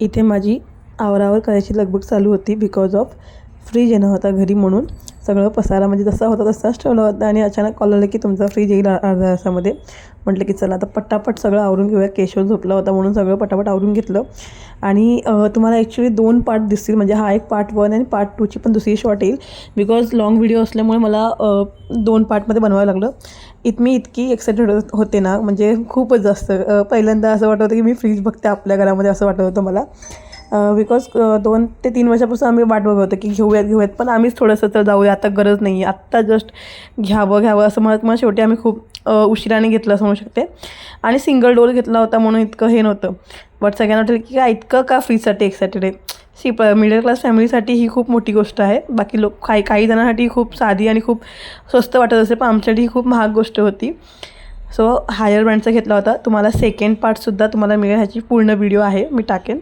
इथे माझी आवरावर करायची लगबग चालू होती बिकॉज ऑफ फ्रीज येणं होता घरी म्हणून. सगळं पसारा म्हणजे जसा होता तसाच ठेवला होता आणि अचानक कॉल आलं की तुमचा फ्रीज येईल अर्ध्या तासामध्ये. म्हटलं की चला आता पटापट सगळं आवरून घेऊया. केशव झोपला होता म्हणून सगळं पटापट आवरून घेतलं. आणि तुम्हाला ॲक्च्युली दोन पार्ट दिसतील. म्हणजे हा एक पार्ट वन आणि पार्ट टूची पण दुसरी शॉट येईल. बिकॉज लाँग व्हिडिओ असल्यामुळे मला दोन पार्टमध्ये बनवावं लागलं. इत मी इतकी एक्सायटेड होते ना. म्हणजे खूपच जास्त पहिल्यांदा असं वाटत होतं की मी फ्रीज बघते आपल्या घरामध्ये असं वाटत होतं मला. बिकॉज दोन ते तीन वर्षापासून आम्ही वाट बघत होतो की घेऊयात घेऊयात पण आम्हीच थोडंसं तर जाऊया आता गरज नाही आहे आत्ता जस्ट घ्यावं घ्यावं असं म्हणत मग शेवटी आम्ही खूप उशिराने घेतलं असं म्हणू शकते. आणि सिंगल डोर घेतला होता म्हणून इतकं हे नव्हतं. बट सगळ्यांना वाटेल की काय इतकं का फ्रीसाठी एक्सायटेड आहे सी प मिडल क्लास फॅमिलीसाठी ही खूप मोठी गोष्ट आहे. बाकी लोक काही काही जणांसाठी खूप साधी आणि खूप स्वस्त वाटत असेल पण आमच्यासाठी ही खूप महाग गोष्ट होती. सो हायर ब्रँडचा घेतला होता. तुम्हाला सेकंड पार्टसुद्धा तुम्हाला मिळेल ह्याची पूर्ण व्हिडिओ आहे. मी टाकेन.